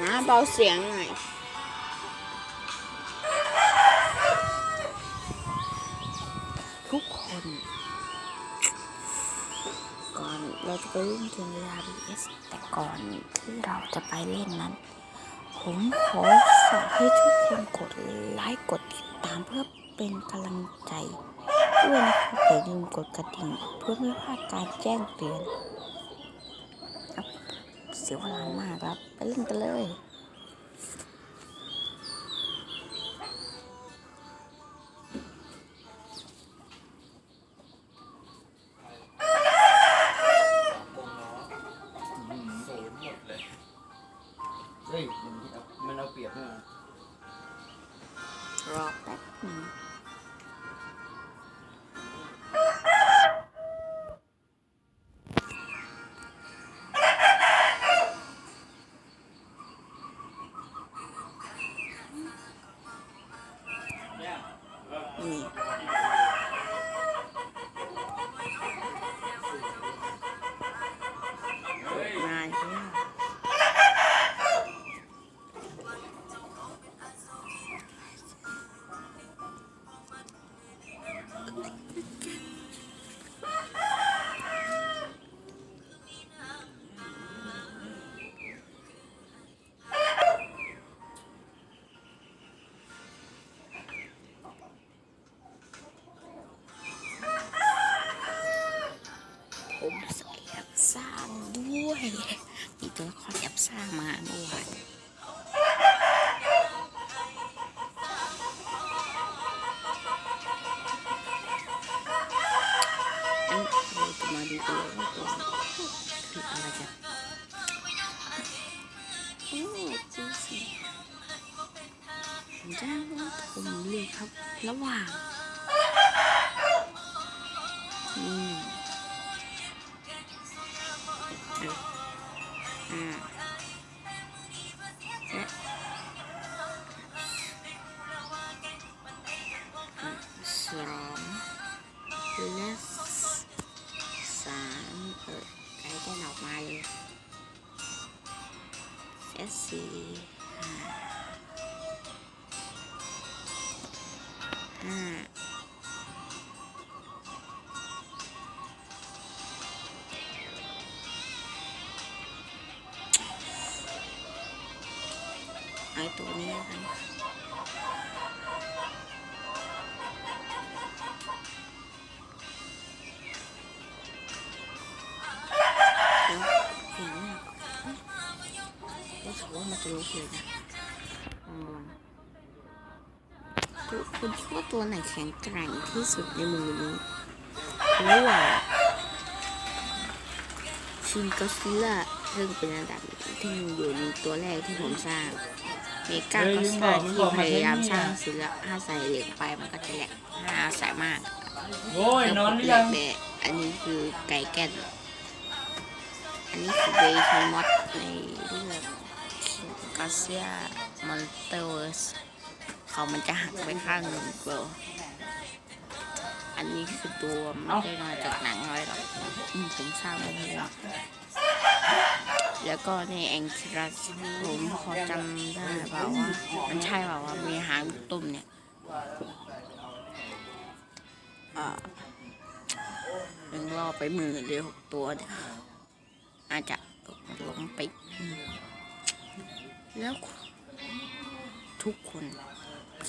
นะเบาเสียงหน่อยทุกคน ก่อนเราจะไปเล่นเกม RBS แต่ก่อนที่เราจะไปเล่นนั้น ผมขอฝากให้ทุกคนกดไลค์กดติดตามเพื่อเป็นกำลังใจด้วยนะครับอย่าลืมกดกระดิ่งเพื่อไม่พลาดการแจ้งเตือน เสียเวลามากครับ ไปเล่นกันเลยศูนย์หมดเลยเฮ้ยมันเอามันเอาเปรียบนะรอแป๊บหนึง นี่ ตัวละครแอบสร้างมาด้วยอันเราจะมาดูตัวว่าตัวคืออะไรกันโอ้จีสิผมจะว่าผมเลือกครับ ระหว่างอืม อ่าและอะสองและส ไออกมาเลยเอสสี่ห้าห้าไอตัวนี้แล้วกันแล้วเสียงเนี่ยรู้สึกว่ามันจะลุกเลยนะลองดูคุณคิดว่าตัวไหนแข็งแกร่งที่สุดในมือนี้ระหว่างชินก็ซิล่าซึ่งเป็นอันดับที่อยู่ในตัวแรกที่ผมสร้าง มกาก็ซิล่าที่พยายามสร้างศิลปะถ้าใส่เหล็กไปมันก็จะแหลกถ้าใส่มากโอ้ยนอนหรือยังแม่อันนี้คือไก่แก่นอันนี้คือเบย์มอดในเรื่องกาเซียมอนเตอร์สเขามันจะหักไปข้างหนึ่งเกลออันนี้คือตัวไม่ได้มาจากหนังอะไรหรอกอืมผมสร้างมาเอง แล้วก็ในแองคิรัสผมพอจำได้เปล่าว่า มันใช่เปล่าว่ามีหางตุ่มเนี่ยอ่ายังรอไปหมื่นเดียวหกตัวเนี่ยอาจจะตกลงไป แล้วทุกคน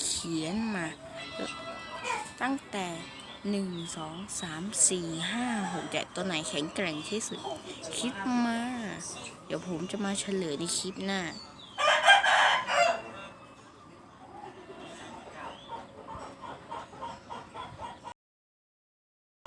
เขียนมา ตั้งแต่ หนึ่งสองสามสี่ห้าหกแต่ตัวไหนแข็งแกร่งที่สุดคิดมา เดี๋ยวผมจะมาเฉลยในคลิปหน้า